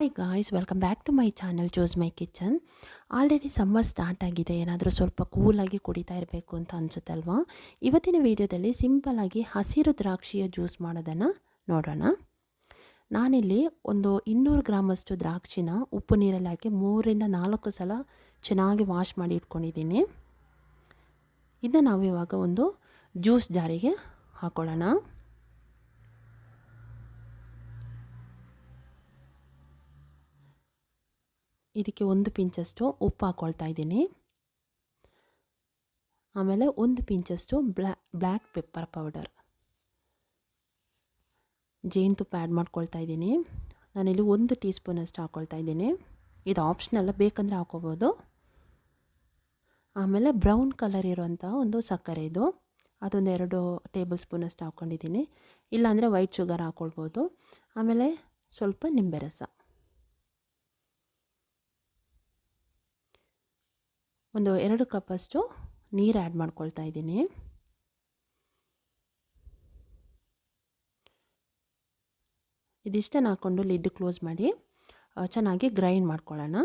Hi guys welcome back to my channel choose my kitchen already summer start ಆಗಿದೆ, ಏನಾದರೂ ಸ್ವಲ್ಪ ಕೂಲಾಗಿ ಕುಡಿತಾ ಇರಬೇಕು ಅಂತ ಅನಿಸುತ್ತಲ್ವಾ? ಇವತ್ತಿನ ವಿಡಿಯೋದಲ್ಲಿ ಸಿಂಪಲ್ಲಾಗಿ ಹಸಿರು ದ್ರಾಕ್ಷಿಯ ಜ್ಯೂಸ್ ಮಾಡೋದನ್ನು ನೋಡೋಣ. ನಾನಿಲ್ಲಿ ಒಂದು ಇನ್ನೂರು ಗ್ರಾಮಷ್ಟು ದ್ರಾಕ್ಷಿನ ಉಪ್ಪು ನೀರಲ್ಲಿ ಹಾಕಿ ಮೂರಿಂದ ನಾಲ್ಕು ಸಲ ಚೆನ್ನಾಗಿ ವಾಶ್ ಮಾಡಿ ಇಟ್ಕೊಂಡಿದ್ದೀನಿ. ಇದನ್ನು ನಾವು ಇವಾಗ ಒಂದು ಜ್ಯೂಸ್ ಜಾರಿಗೆ ಹಾಕೊಳ್ಳೋಣ. ಇದಕ್ಕೆ ಒಂದು ಪಿಂಚಷ್ಟು ಉಪ್ಪು ಹಾಕ್ಕೊಳ್ತಾ ಇದ್ದೀನಿ. ಆಮೇಲೆ ಒಂದು ಪಿಂಚಷ್ಟು ಬ್ಲ್ಯಾ ಬ್ಲ್ಯಾಕ್ ಪೆಪ್ಪರ್ ಪೌಡರ್. ಜೇನುತುಪ್ಪ ಆ್ಯಡ್ ಮಾಡ್ಕೊಳ್ತಾ ಇದ್ದೀನಿ. ನಾನಿಲ್ಲಿ ಒಂದು ಟೀ ಸ್ಪೂನಷ್ಟು ಹಾಕ್ಕೊಳ್ತಾ ಇದ್ದೀನಿ. ಇದು ಆಪ್ಷನಲ್ಲ ಬೇಕಂದರೆ ಹಾಕೋಬೋದು. ಆಮೇಲೆ ಬ್ರೌನ್ ಕಲರ್ ಇರುವಂಥ ಒಂದು ಸಕ್ಕರೆ ಇದು. ಅದೊಂದು ಎರಡು ಟೇಬಲ್ ಸ್ಪೂನಷ್ಟು ಹಾಕ್ಕೊಂಡಿದ್ದೀನಿ ಇಲ್ಲಾಂದರೆ ವೈಟ್ ಶುಗರ್ ಹಾಕ್ಕೊಳ್ಬೋದು ಆಮೇಲೆ ಸ್ವಲ್ಪ ನಿಂಬೆ ರಸ. ಒಂದು ಎರಡು ಕಪ್ಪಷ್ಟು ನೀರು ಆ್ಯಡ್ ಮಾಡ್ಕೊಳ್ತಾ ಇದ್ದೀನಿ. ಇದಿಷ್ಟನ್ನು ಹಾಕ್ಕೊಂಡು ಲಿಡ್ ಕ್ಲೋಸ್ ಮಾಡಿ ಚೆನ್ನಾಗಿ ಗ್ರೈಂಡ್ ಮಾಡ್ಕೊಳ್ಳೋಣ.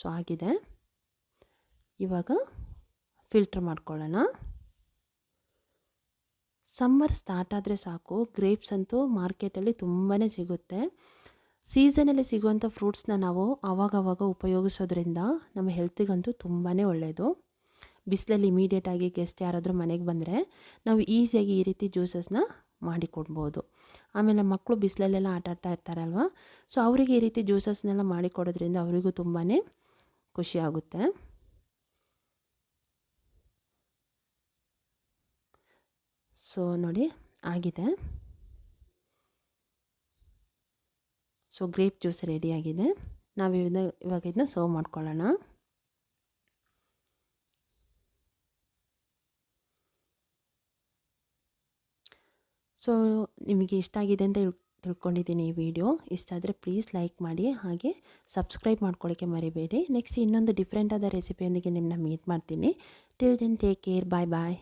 ಸೊ ಆಗಿದೆ. ಇವಾಗ ಫಿಲ್ಟ್ರ್ ಮಾಡ್ಕೊಳ್ಳೋಣ. ಸಮ್ಮರ್ ಸ್ಟಾರ್ಟ್ ಆದರೆ ಸಾಕು. ಗ್ರೇಪ್ಸ್ ಅಂತೂ ಮಾರ್ಕೆಟಲ್ಲಿ ತುಂಬಾ ಸಿಗುತ್ತೆ. ಸೀಸನಲ್ಲಿ ಸಿಗುವಂಥ ಫ್ರೂಟ್ಸ್ನ ನಾವು ಆವಾಗವಾಗ ಉಪಯೋಗಿಸೋದ್ರಿಂದ ನಮ್ಮ ಹೆಲ್ತಿಗಂತೂ ತುಂಬಾ ಒಳ್ಳೆಯದು ಬಿಸಿಲಲ್ಲಿ ಇಮಿಡಿಯೇಟಾಗಿ ಗೆಸ್ಟ್ ಯಾರಾದರೂ ಮನೆಗೆ ಬಂದರೆ ನಾವು ಈಸಿಯಾಗಿ ಈ ರೀತಿ ಜ್ಯೂಸಸ್ನ ಮಾಡಿಕೊಡ್ಬೋದು ಆಮೇಲೆ ಮಕ್ಕಳು ಬಿಸಿಲಲ್ಲೆಲ್ಲ ಆಟ ಆಡ್ತಾ ಇರ್ತಾರಲ್ವ? ಸೊ ಅವರಿಗೆ ಈ ರೀತಿ ಜ್ಯೂಸಸ್ನೆಲ್ಲ ಮಾಡಿಕೊಡೋದ್ರಿಂದ ಅವರಿಗೂ ತುಂಬಾ ಖುಷಿಯಾಗುತ್ತೆ ಸೊ ನೋಡಿ, ಆಗಿದೆ. ಸೊ ಗ್ರೇಪ್ ಜ್ಯೂಸ್ ರೆಡಿಯಾಗಿದೆ ನಾವು ಇವನ್ನ ಇವಾಗ ಇದನ್ನ ಸರ್ವ್ ಮಾಡ್ಕೊಳ್ಳೋಣ. ಸೊ ನಿಮಗೆ ಇಷ್ಟ ಆಗಿದೆ ಅಂತ ತಿಳ್ಕೊಂಡಿದ್ದೀನಿ ಈ ವಿಡಿಯೋ. ಇಷ್ಟ ಆದರೆ ಪ್ಲೀಸ್ ಲೈಕ್ ಮಾಡಿ, ಹಾಗೆ ಸಬ್ಸ್ಕ್ರೈಬ್ ಮಾಡ್ಕೊಳ್ಳೋಕ್ಕೆ ಮರಿಬೇಡಿ. ನೆಕ್ಸ್ಟ್ ಇನ್ನೊಂದು ಡಿಫ್ರೆಂಟಾದ ರೆಸಿಪಿಯೊಂದಿಗೆ ನಿಮ್ಮನ್ನ ಮೀಟ್ ಮಾಡ್ತೀನಿ. Till then take care bye bye